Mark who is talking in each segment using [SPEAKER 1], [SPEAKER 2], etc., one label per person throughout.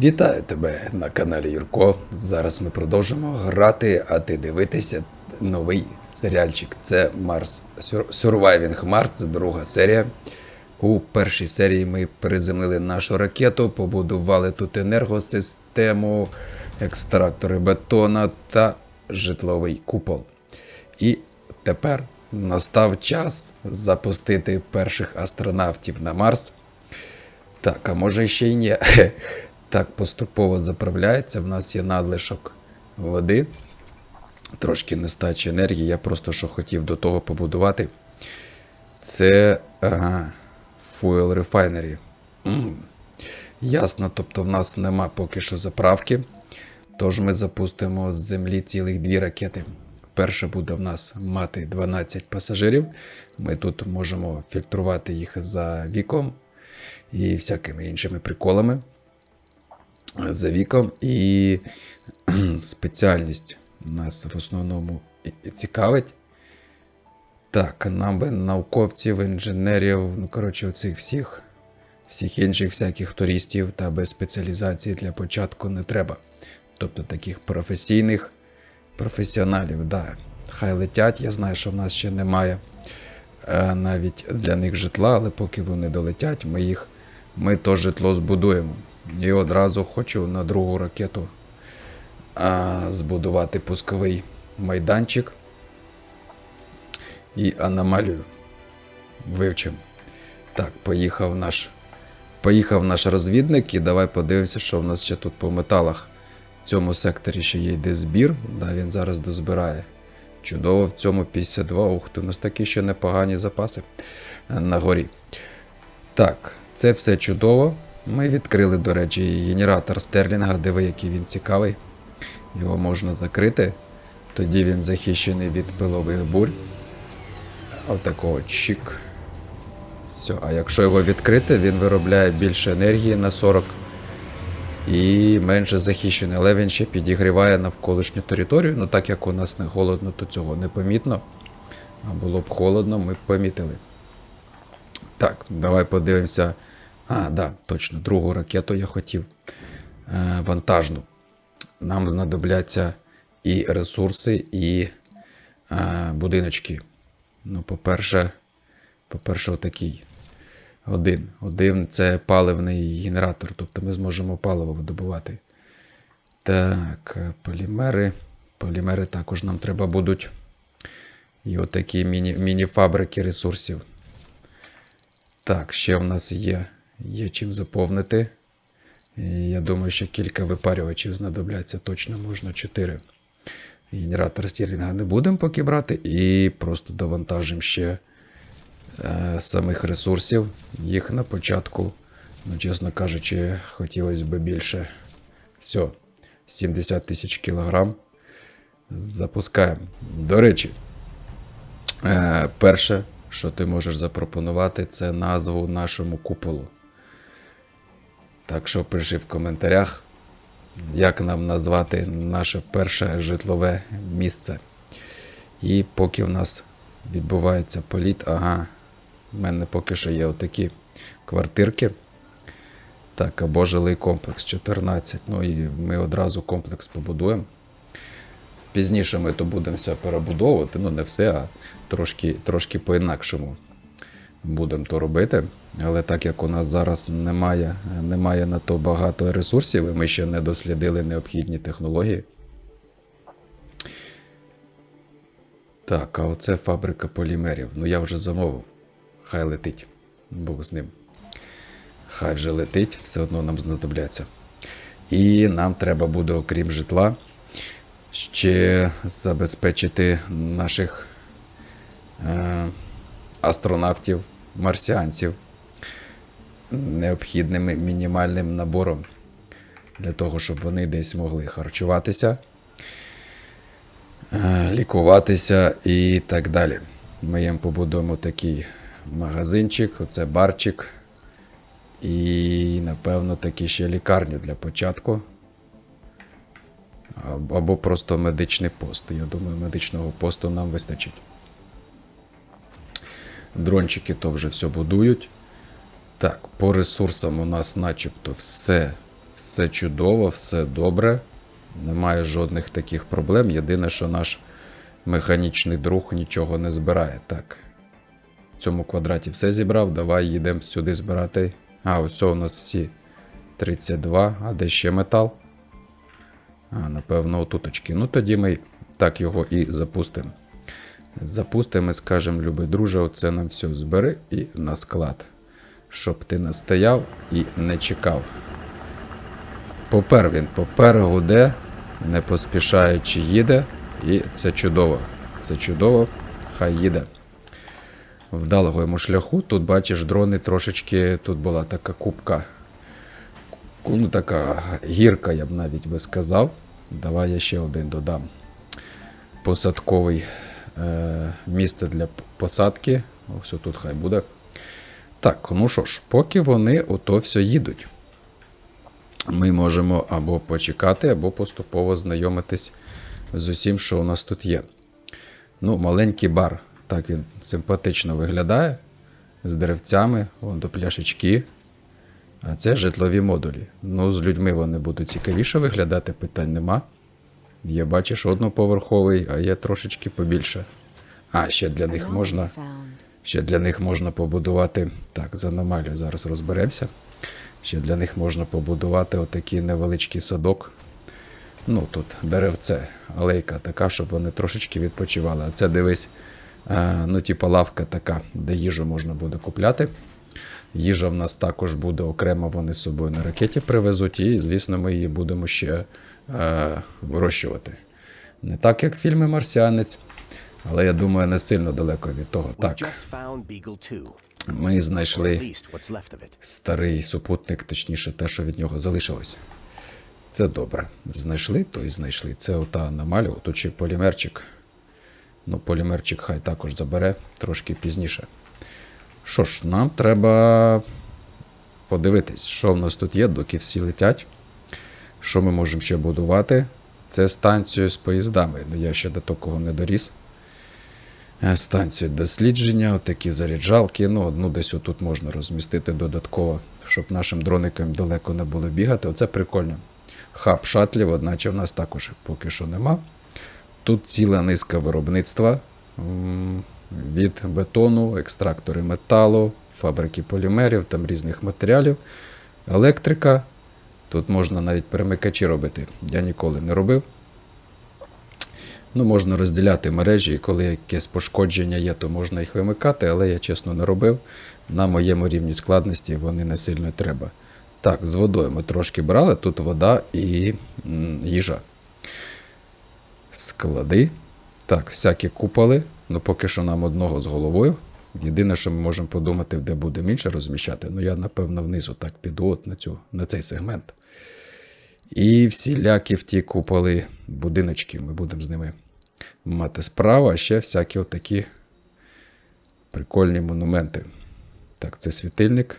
[SPEAKER 1] Вітаю тебе на каналі Юрко. Зараз ми продовжимо грати, а ти дивитися новий серіальчик. Це Марс Sur- Surviving Mars, це друга серія. У першій серії ми приземлили нашу ракету, побудували тут енергосистему, екстрактори бетона та житловий купол. І тепер настав час запустити перших астронавтів на Марс. Так, а може ще й ні. Так, поступово заправляється. В нас є надлишок води. Трошки нестачі енергії. Я просто що хотів до того побудувати. Це ага, Fuel Refinery. М. Ясно, тобто в нас нема поки що заправки. Тож ми запустимо з землі цілих дві ракети. Перша буде в нас мати 12 пасажирів. Ми тут можемо фільтрувати їх за віком і всякими іншими приколами за віком. І спеціальність нас в основному цікавить. Так, нам би науковців, інженерів, ну коротше, оцих всіх, всіх інших всяких туристів та без спеціалізації для початку не треба. Тобто таких професійних професіоналів, да. Хай летять. Я знаю, що в нас ще немає е, навіть для них житла, але поки вони долетять, ми їх ми то житло збудуємо. І одразу хочу на другу ракету а, збудувати пусковий майданчик і аномалію вивчимо. Так, поїхав наш, поїхав наш розвідник, і давай подивимося, що в нас ще тут по металах. В цьому секторі ще є йде збір, да, він зараз дозбирає. Чудово, в цьому 52. Ух ти, у нас такі ще непогані запаси е, на горі. Так, це все чудово. Ми відкрили, до речі, генератор Стерлінга, диви, який він цікавий. Його можна закрити. Тоді він захищений від пилових бурь. Отакого чик. Все, а якщо його відкрити, він виробляє більше енергії на 40 і менше захищений, але він ще підігріває навколишню територію. Ну так як у нас не холодно, то цього не помітно. А було б холодно, ми б помітили. Так, давай подивимося. А, да, точно, другу ракету я хотів. Е, вантажну. Нам знадобляться і ресурси, і е, будиночки. Ну, по-перше, по-перше, отакий. Один. Один це паливний генератор, тобто ми зможемо паливо видобувати. Так, е, полімери. Полімери також нам треба будуть. І отакі міні, міні-фабрики ресурсів. Так, ще в нас є, є чим заповнити. Я думаю, що кілька випарювачів знадобляться точно, можна 4. Генератор стірлінга не будемо поки брати, і просто довантажимо ще е, самих ресурсів. Їх на початку, ну, чесно кажучи, хотілося б більше. Все, 70 тисяч кілограм. Запускаємо. До речі, Е, перше, що ти можеш запропонувати, це назву нашому куполу. Так що пиши в коментарях, як нам назвати наше перше житлове місце. І поки в нас відбувається політ, ага, в мене поки що є отакі квартирки. Так, або жилий комплекс 14. Ну і ми одразу комплекс побудуємо. Пізніше ми то будемо все перебудовувати, ну не все, а трошки, трошки по-інакшому будемо то робити. Але так як у нас зараз немає, немає на то багато ресурсів, і ми ще не дослідили необхідні технології. Так, а оце фабрика полімерів. Ну я вже замовив. Хай летить. Бог з ним. Хай вже летить, все одно нам знадобляться. І нам треба буде, окрім житла, ще забезпечити наших е, астронавтів, марсіанців необхідним мінімальним набором для того, щоб вони десь могли харчуватися, е, лікуватися і так далі. Ми їм побудуємо такий магазинчик, оце барчик. І, напевно, таки ще лікарню для початку. Або просто медичний пост. Я думаю, медичного посту нам вистачить. Дрончики то вже все будують. Так, по ресурсам у нас начебто все, Все чудово, все добре. Немає жодних таких проблем. Єдине, що наш механічний друг нічого не збирає. Так. В цьому квадраті все зібрав. Давай їдемо сюди збирати. А, ось у нас всі 32. А де ще метал? А, напевно, отуточки. Ну тоді ми так його і запустимо. Запустимо і скажемо, любий друже, оце нам все збери і на склад. Щоб ти не стояв і не чекав. Попер він, попер гуде, не поспішаючи їде, і це чудово. Це чудово, хай їде. Вдалого йому шляху. Тут бачиш, дрони трошечки. Тут була така кубка. Ну, така гірка, я б навіть би сказав. Давай я ще один додам. Посадковий е, місце для посадки. Ось тут хай буде. Так, ну що ж, поки вони ото все їдуть ми можемо або почекати, або поступово знайомитись з усім, що у нас тут є. Ну, маленький бар, так він симпатично виглядає. З деревцями, вон до пляшечки. А це житлові модулі. Ну, з людьми вони будуть цікавіше виглядати, питань нема. Є, бачиш, одноповерховий, а є трошечки побільше. А, ще для них можна. Ще для них можна побудувати. Так, з аномалією зараз розберемося. Ще для них можна побудувати отакий невеличкий садок. Ну, тут деревце, алейка така, щоб вони трошечки відпочивали. А це дивись, е, ну, типа лавка така, де їжу можна буде купляти. Їжа в нас також буде окремо, вони з собою на ракеті привезуть, і, звісно, ми її будемо ще е, вирощувати. Не так, як в фільмі Марсіанець, але я думаю, не сильно далеко від того. Так,
[SPEAKER 2] just found Beagle 2.
[SPEAKER 1] ми знайшли старий супутник, точніше, те, що від нього залишилося. Це добре. Знайшли, то і знайшли. Це ота аномалія, тут ще полімерчик. Ну, полімерчик хай також забере трошки пізніше. Що ж, нам треба подивитись, що в нас тут є, доки всі летять. Що ми можемо ще будувати? Це станцію з поїздами. Я ще до такого не доріс. Е, Станцію дослідження, отакі заряджалки. Ну, одну десь отут можна розмістити додатково, щоб нашим дроникам далеко не було бігати. Оце прикольно. Хаб шатлів, одначе в нас також поки що нема. Тут ціла низка виробництва від бетону, екстрактори металу, фабрики полімерів, там різних матеріалів, електрика. Тут можна навіть перемикачі робити. Я ніколи не робив. Ну, можна розділяти мережі, і коли якесь пошкодження є, то можна їх вимикати, але я чесно не робив. На моєму рівні складності вони не сильно треба. Так, з водою ми трошки брали, тут вода і їжа. Склади. Так, всякі куполи. Ну, поки що нам одного з головою. Єдине, що ми можемо подумати, де будемо інше розміщати. Ну, я, напевно, внизу так піду от на, цю, на цей сегмент. І всілякі в ті куполи будиночки. Ми будемо з ними мати справу, а ще всякі отакі прикольні монументи. Так, це світильник.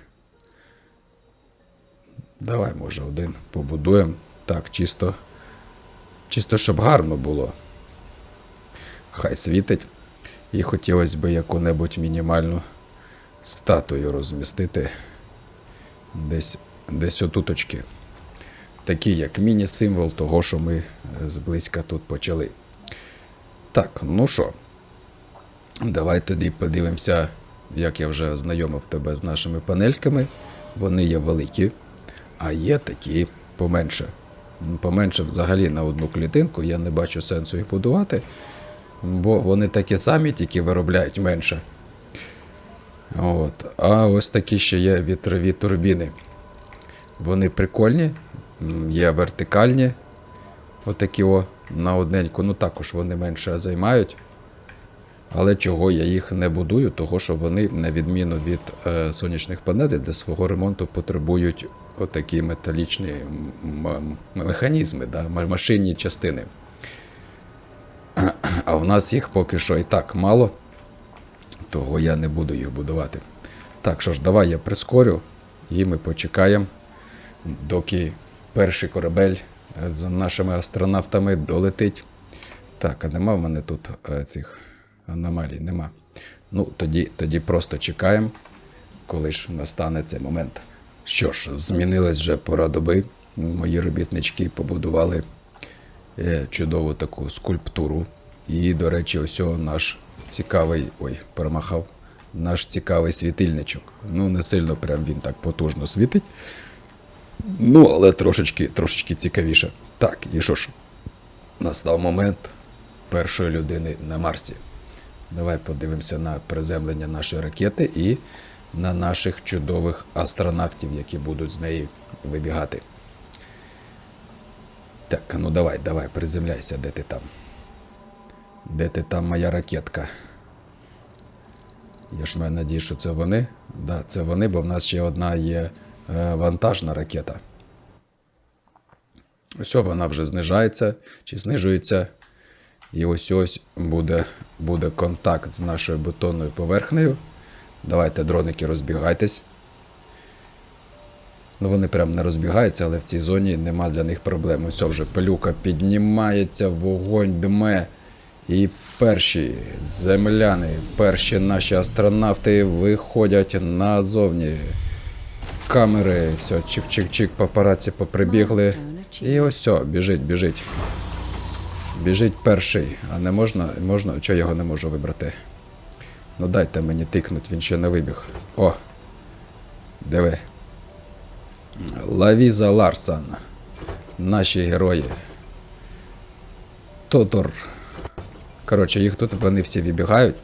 [SPEAKER 1] Давай, може, один побудуємо. Так, чисто. Чисто, щоб гарно було. Хай світить. І хотілося б яку-небудь мінімальну статую розмістити десь, десь отуточки. Такий як міні-символ того, що ми зблизька тут почали. Так, ну що, давай тоді подивимося, як я вже знайомив тебе з нашими панельками. Вони є великі, а є такі поменше. Ну, Поменше взагалі на одну клітинку, я не бачу сенсу їх будувати, бо вони такі самі, тільки виробляють менше. От. А ось такі ще є вітрові турбіни. Вони прикольні, є вертикальні, отакі о, на одненьку. Ну також вони менше займають. Але чого я їх не будую, того що вони, на відміну від е, сонячних панелей, для свого ремонту потребують отакі металічні механізми, да, машинні частини. А в нас їх поки що і так мало, того я не буду їх будувати. Так що ж, давай я прискорю, і ми почекаємо, доки перший корабель з нашими астронавтами долетить. Так, а нема в мене тут е, цих аномалій, нема. Ну, тоді, тоді просто чекаємо, коли ж настане цей момент. Що ж, змінилась вже пора доби. мої робітнички побудували е, чудову таку скульптуру. І, до речі, ось наш цікавий. Ой, перемахав. Наш цікавий світильничок. Ну, не сильно прям він так потужно світить. Ну, але трошечки, трошечки цікавіше. Так, і що ж, настав момент першої людини на Марсі. Давай подивимося на приземлення нашої ракети і на наших чудових астронавтів, які будуть з неї вибігати. Так, ну давай, давай, приземляйся, де ти там? Де ти там, моя ракетка? Я ж маю надію, що це вони. Да, це вони, бо в нас ще одна є вантажна ракета. Ось вона вже знижається чи знижується. І ось ось буде, буде контакт з нашою бетонною поверхнею. Давайте, дроники, розбігайтесь. Ну, вони прям не розбігаються, але в цій зоні нема для них проблем. Ось вже пилюка піднімається, вогонь дме. І перші земляни, перші наші астронавти виходять назовні. Камери, все, чик-чик-чик, папараці поприбігли. І ось все, біжить, біжить. Біжить перший. А не можна. можна? Чого його не можу вибрати? Ну дайте мені тикнуть, він ще не вибіг. О! Диви. Лавіза Ларсан. Наші герої. Тотор. Коротше, їх тут вони всі вибігають.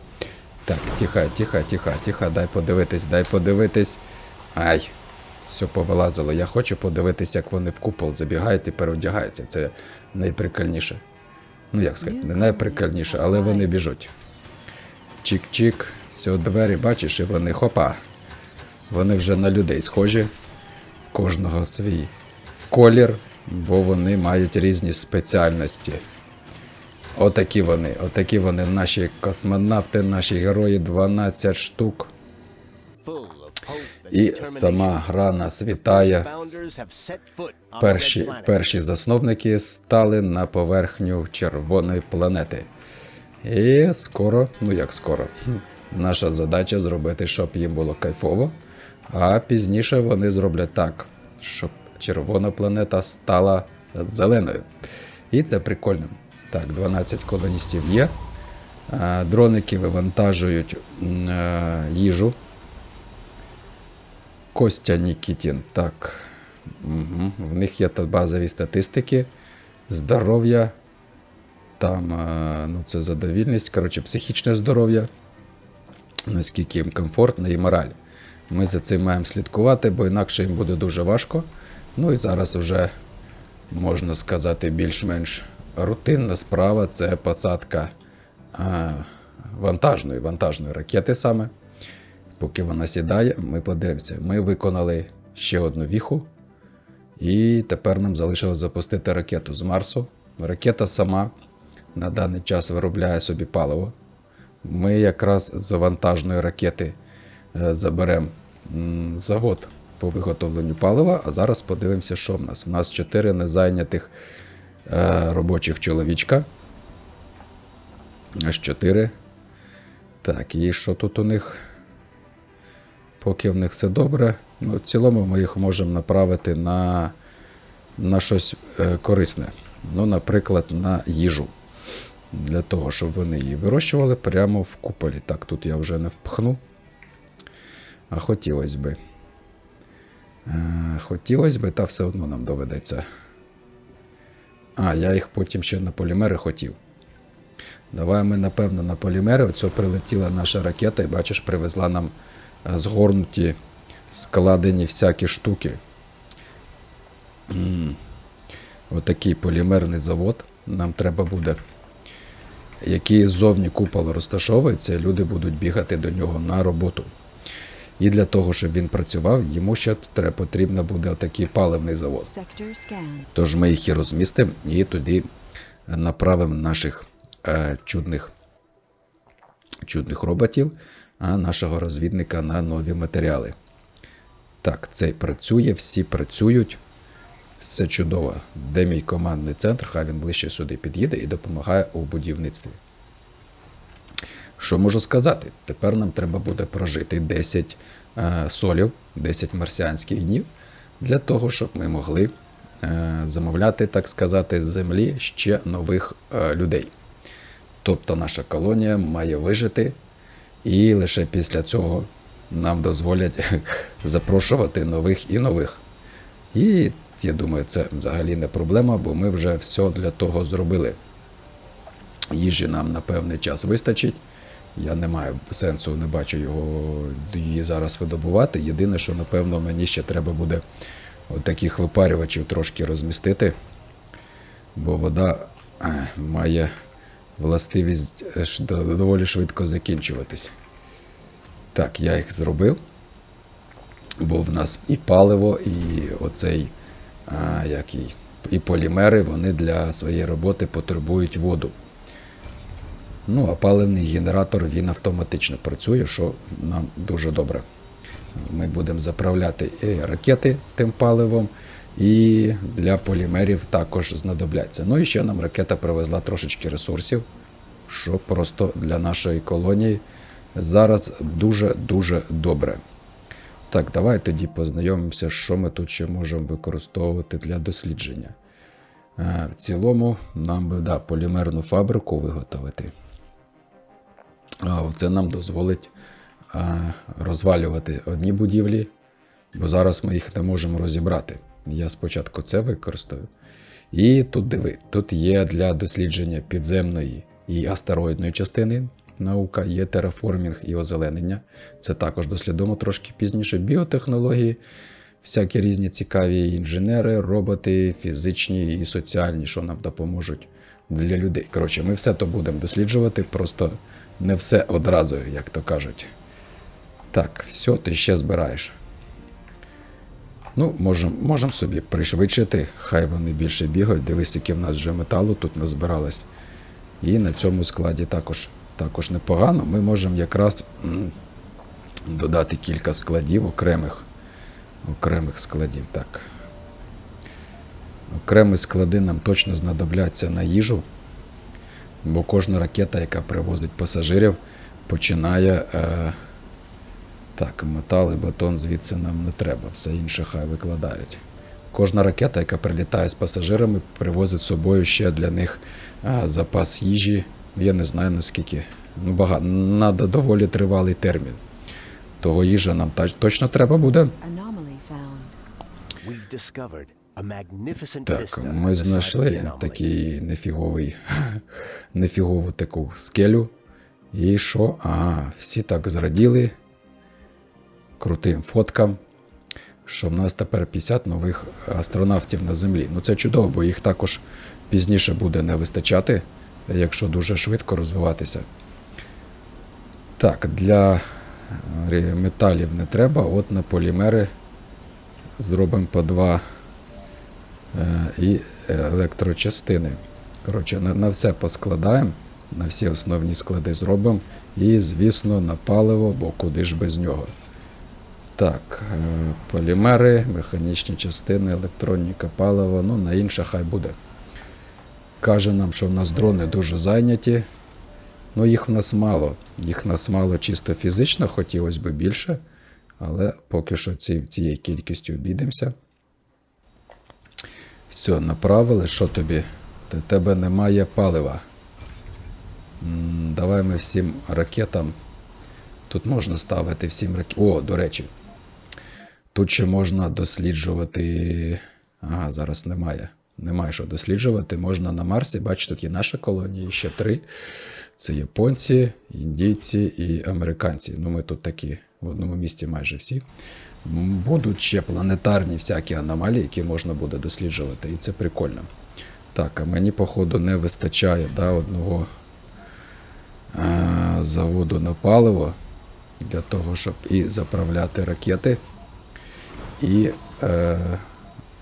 [SPEAKER 1] Так, тихо, тихо, тихо, тихо, дай подивитись, дай подивитись. Ай, все повилазило. Я хочу подивитись, як вони в купол забігають і переодягаються. Це найприкольніше. Ну, як сказати, не найприкольніше, але вони біжуть. Чик-чик, все, двері, бачиш, і вони хопа. Вони вже на людей схожі. В кожного свій колір, бо вони мають різні спеціальності. Отакі вони, отакі вони, наші космонавти, наші герої, 12 штук. І сама гра нас вітає.
[SPEAKER 2] founders have set foot on the
[SPEAKER 1] Перші, перші засновники стали на поверхню червоної планети. І скоро, ну як скоро, наша задача зробити, щоб їм було кайфово. А пізніше вони зроблять так, щоб червона планета стала зеленою. І це прикольно. Так, 12 колоністів є. Дроники вивантажують е, їжу. Костя Нікітін. Так. Угу. В них є базові статистики, здоров'я, там е, ну, це задовільність, коротше, психічне здоров'я, наскільки їм комфортно і мораль. Ми за цим маємо слідкувати, бо інакше їм буде дуже важко. Ну і зараз вже, можна сказати, більш-менш рутинна справа це посадка е, вантажної, вантажної ракети саме. Поки вона сідає, ми подивимося. Ми виконали ще одну віху. І тепер нам залишилось запустити ракету з Марсу. Ракета сама на даний час виробляє собі паливо. Ми якраз з вантажної ракети е, заберемо завод по виготовленню палива. А зараз подивимося, що в нас. У нас 4 незайнятих е, робочих чоловічка. Аж 4. Так, і що тут у них? Поки в них все добре. Ну, в цілому ми їх можемо направити на, на щось е, корисне. Ну, наприклад, на їжу. Для того, щоб вони її вирощували прямо в куполі. Так, тут я вже не впхну. А хотілося би. Е, хотілося би, та все одно нам доведеться. А, я їх потім ще на полімери хотів. Давай ми, напевно, на полімери. Оце прилетіла наша ракета, і бачиш, привезла нам згорнуті, складені всякі штуки. Отакий полімерний завод. Нам треба буде, який ззовні купол розташовується, люди будуть бігати до нього на роботу. І для того, щоб він працював, йому ще треба, потрібно буде отакий паливний завод. Тож ми їх і розмістимо і тоді направимо наших е, чудних, чудних роботів, нашого розвідника на нові матеріали. Так, цей працює, всі працюють. Все чудово. Де мій командний центр? Хай він ближче сюди під'їде і допомагає у будівництві. Що можу сказати? Тепер нам треба буде прожити 10 е, солів, 10 марсіанських днів для того, щоб ми могли е, замовляти, так сказати, з землі ще нових е, людей. Тобто наша колонія має вижити, і лише після цього нам дозволять запрошувати нових і нових. І я думаю, це взагалі не проблема, бо ми вже все для того зробили. Їжі нам на певний час вистачить. Я не маю сенсу, не бачу його її зараз видобувати. Єдине, що напевно мені ще треба буде таких випарювачів трошки розмістити, бо вода е, має властивість е, доволі швидко закінчуватись. Так, я їх зробив, бо в нас і паливо, і оцей, а, як і, і полімери, вони для своєї роботи потребують воду. Ну, а паливний генератор він автоматично працює, що нам дуже добре. Ми будемо заправляти ракети тим паливом, і для полімерів також знадобляться. Ну і ще нам ракета привезла трошечки ресурсів, що просто для нашої колонії зараз дуже-дуже добре. Так, давай тоді познайомимося, що ми тут ще можемо використовувати для дослідження. Е, В цілому, нам би да, полімерну фабрику виготовити. Це нам дозволить е, розвалювати одні будівлі, бо зараз ми їх не можемо розібрати. Я спочатку це використаю. І тут диви, тут є для дослідження підземної і астероїдної частини наука, є тераформінг і озеленення. Це також дослідимо трошки пізніше. Біотехнології, всякі різні цікаві інженери, роботи, фізичні і соціальні, що нам допоможуть для людей. Коротше, ми все то будемо досліджувати, просто не все одразу, як то кажуть. Так, все, ти ще збираєш. Ну, можемо можем собі пришвидшити, хай вони більше бігають. Дивись, яке в нас вже металу тут назбиралось. І на цьому складі також, також непогано. Ми можемо якраз додати кілька складів окремих, окремих складів. Так. Окремі склади нам точно знадобляться на їжу, бо кожна ракета, яка привозить пасажирів, починає. Е, так, метал і бетон звідси нам не треба, все інше хай викладають. Кожна ракета, яка прилітає з пасажирами, привозить з собою ще для них а, запас їжі. Я не знаю наскільки. Ну, багато. Надо доволі тривалий термін. Того їжа нам та- точно треба буде. Так, ми знайшли такий нефіговий, нефігову таку скелю. І що? Ага, всі так зраділи крутим фоткам, що в нас тепер 50 нових астронавтів на землі. Ну це чудово, бо їх також пізніше буде не вистачати, якщо дуже швидко розвиватися. Так, для е, металів не треба, от на полімери зробимо по два е, і електрочастини. Коротше, на, на все поскладаємо, на всі основні склади зробимо. І, звісно, на паливо, бо куди ж без нього. Так, е, полімери, механічні частини, електроніка, паливо, ну на інше хай буде. Каже нам, що в нас дрони дуже зайняті. Ну, їх в нас мало. Їх в нас мало чисто фізично, хотілося б більше, але поки що ці, цією кількістю обійдемося. Все, направили. Що тобі? Та тебе немає палива. Давай ми всім ракетам. Тут можна ставити всім ракетам. О, до речі. Тут ще можна досліджувати. Ага, зараз немає. Немає що досліджувати. Можна на Марсі. Бачите, тут є наша колонія, ще три. Це японці, індійці і американці. Ну, ми тут такі в одному місті майже всі. Будуть ще планетарні всякі аномалії, які можна буде досліджувати, і це прикольно. Так, а мені, походу, не вистачає да, одного е, заводу на паливо для того, щоб і заправляти ракети, і е,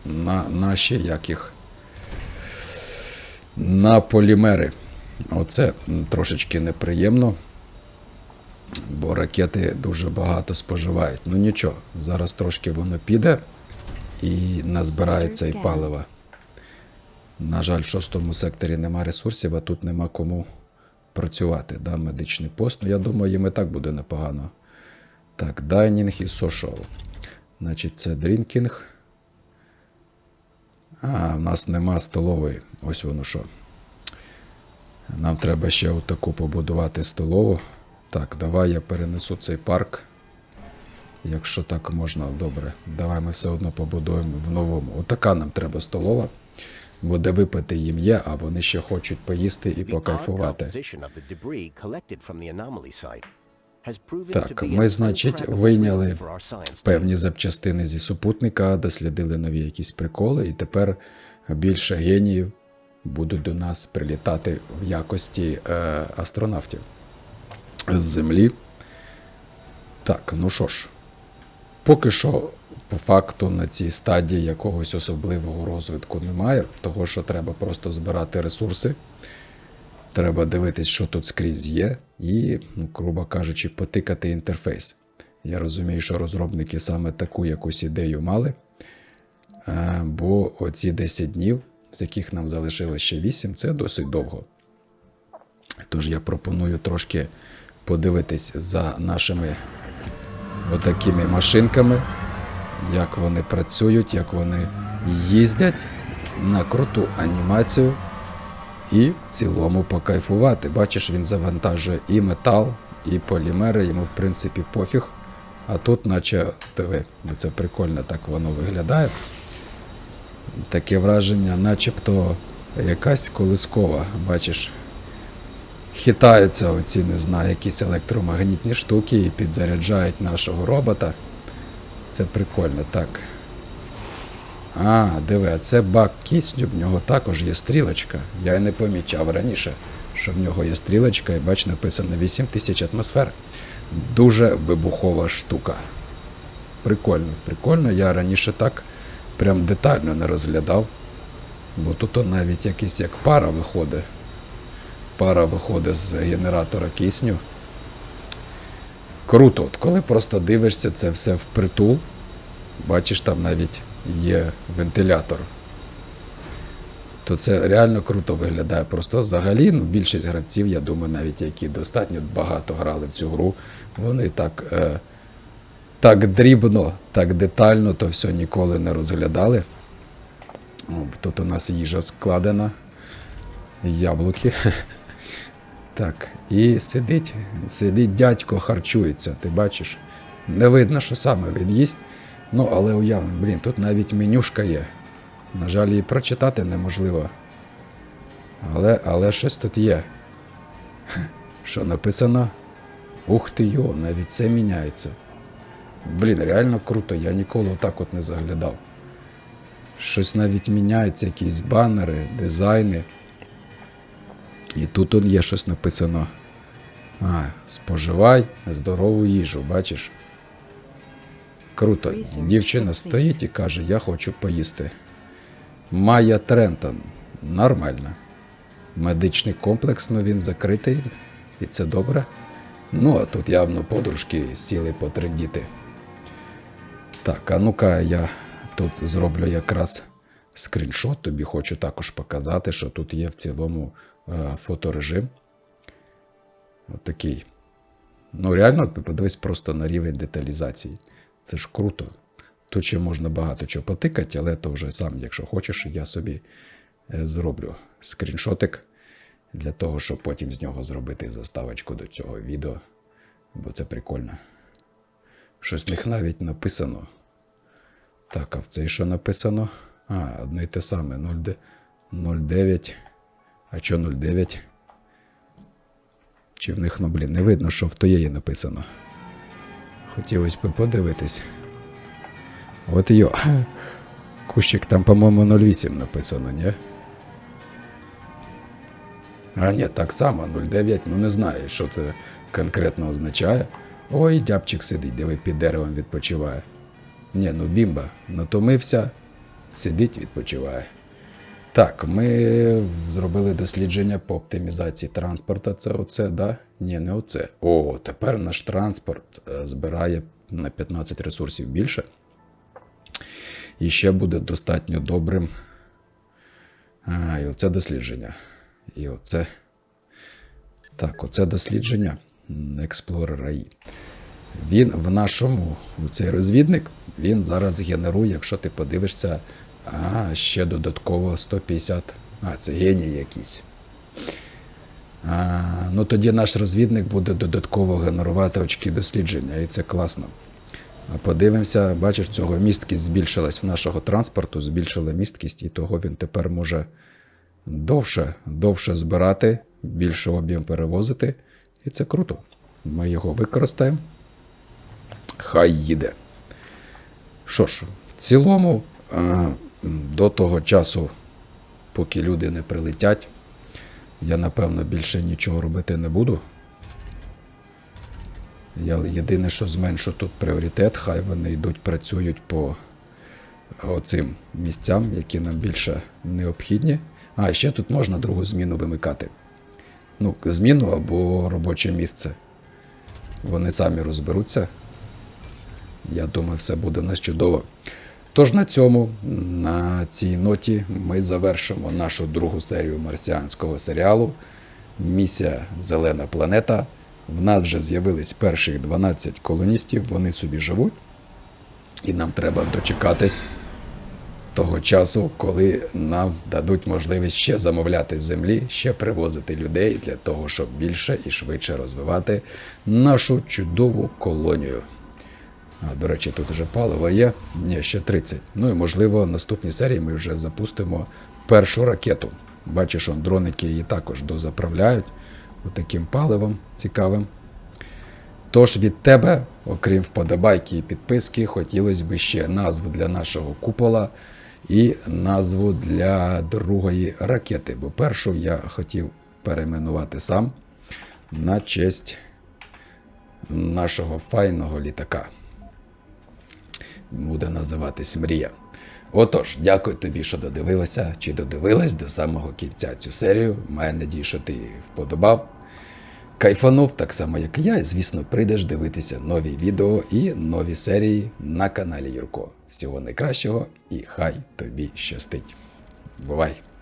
[SPEAKER 1] на наші як їх, на полімери. Оце трошечки неприємно, бо ракети дуже багато споживають. Ну нічого, зараз трошки воно піде і назбирається і палива. На жаль, в шостому секторі нема ресурсів, а тут нема кому працювати. Да, медичний пост. Ну, я думаю, їм і так буде непогано. Так, дайнінг і сошал. Значить, це дрінкінг. А, в нас нема столової. Ось воно що. Нам треба ще отаку побудувати столову. Так, давай я перенесу цей парк. Якщо так можна, добре. Давай ми все одно побудуємо в новому. Отака нам треба столова. Бо де випити їм є, а вони ще хочуть поїсти і покайфувати. Так, ми, значить, вийняли певні запчастини зі супутника, дослідили нові якісь приколи, і тепер більше геніїв будуть до нас прилітати в якості е, астронавтів з Землі. Так, ну що ж, поки що, по факту, на цій стадії якогось особливого розвитку немає, того що треба просто збирати ресурси. Треба дивитись, що тут скрізь є, і, ну, грубо кажучи, потикати інтерфейс. Я розумію, що розробники саме таку якусь ідею мали. Бо оці 10 днів, з яких нам залишилось ще 8, це досить довго. Тож я пропоную трошки подивитись за нашими отакими машинками, як вони працюють, як вони їздять на круту анімацію і в цілому покайфувати. Бачиш, він завантажує і метал, і полімери, йому в принципі пофіг. А тут, наче диви, це прикольно так воно виглядає. Таке враження, начебто якась колискова, бачиш. Хитаються оці, не знаю, якісь електромагнітні штуки і підзаряджають нашого робота. Це прикольно, так. А, диви, це бак кисню, в нього також є стрілочка. Я й не помічав раніше, що в нього є стрілочка, і бач, написано 8000 атмосфер. Дуже вибухова штука. Прикольно, прикольно. Я раніше так прям детально не розглядав. Бо тут навіть якийсь як пара виходить. Пара виходить з генератора кисню. Круто, от коли просто дивишся це все впритул, бачиш, там навіть є вентилятор. То це реально круто виглядає. Просто взагалі, ну, більшість гравців, я думаю, навіть які достатньо багато грали в цю гру, вони так, е, так дрібно, так детально то все ніколи не розглядали. Тут у нас їжа складена, яблуки. Так, і сидить, сидить дядько, харчується, ти бачиш. Не видно, що саме він їсть. Ну, але уявно, блін, тут навіть менюшка є. На жаль, її прочитати неможливо. Але, але щось тут є. Що написано? Ух ти йо, навіть це міняється. Блін, реально круто, я ніколи отак от не заглядав. Щось навіть міняється, якісь банери, дизайни. І тут є щось написано. А, споживай здорову їжу, бачиш? Круто. Дівчина стоїть і каже, я хочу поїсти. Майя Трентон. Нормально. Медичний комплекс, ну він закритий, і це добре. Ну, а тут явно подружки сіли потридіти. Так, а ну-ка я тут зроблю якраз скріншот. Тобі хочу також показати, що тут є в цілому е, фоторежим. Отакий. Ну, реально, подивись просто на рівень деталізації. Це ж круто. Тут ще можна багато чого потикати, але то вже сам, якщо хочеш, я собі е, зроблю скріншотик для того, щоб потім з нього зробити заставочку до цього відео. Бо це прикольно. Щось них навіть написано. Так, а в цей що написано? А, одне й те саме. 09. А що 09? Чи в них, ну блін, не видно, що в тоєї написано. Хотілося б подивитись. От йо. Кущик там, по-моєму, 08 написано, ні? А ні, так само, 09, ну не знаю, що це конкретно означає. Ой, дябчик сидить, диви, під деревом відпочиває. Ні, ну бімба, натомився, сидить, відпочиває. Так, ми зробили дослідження по оптимізації транспорту. Це оце, да? Ні, не оце. О, тепер наш транспорт е, збирає на 15 ресурсів більше. І ще буде достатньо добрим. А, і оце дослідження. І оце. Так, оце дослідження. Explorer AI. Він в нашому, цей розвідник, він зараз генерує, якщо ти подивишся А, ще додатково 150. А, це геній якийсь. Ну тоді наш розвідник буде додатково генерувати очки дослідження, і це класно. Подивимося, бачиш, цього місткість збільшилась в нашого транспорту, збільшила місткість, і того він тепер може довше, довше збирати, більше об'єм перевозити. І це круто. Ми його використаємо. Хай їде. Що ж, в цілому, до того часу, поки люди не прилетять, я напевно більше нічого робити не буду. Я єдине, що зменшу тут пріоритет, хай вони йдуть, працюють по оцим місцям, які нам більше необхідні. А, ще тут можна другу зміну вимикати. Ну, зміну або робоче місце. Вони самі розберуться. Я думаю, все буде у нас чудово. Тож на цьому, на цій ноті, ми завершимо нашу другу серію марсіанського серіалу Місія Зелена планета. В нас вже з'явились перших 12 колоністів, вони собі живуть. І нам треба дочекатись того часу, коли нам дадуть можливість ще замовляти з землі, ще привозити людей для того, щоб більше і швидше розвивати нашу чудову колонію. До речі, тут вже паливо є. Ні, ще 30. Ну і можливо, в наступній серії ми вже запустимо першу ракету. Бачиш, он дроники її також дозаправляють таким паливом цікавим. Тож від тебе, окрім вподобайки і підписки, хотілося б ще назву для нашого купола і назву для другої ракети. Бо першу я хотів перейменувати сам на честь нашого файного літака буде називатись Мрія. Отож, дякую тобі, що додивилася чи додивилась до самого кінця цю серію. Маю надію, що ти вподобав. Кайфанув так само, як і я, і звісно, прийдеш дивитися нові відео і нові серії на каналі Юрко. Всього найкращого і хай тобі щастить. Бувай!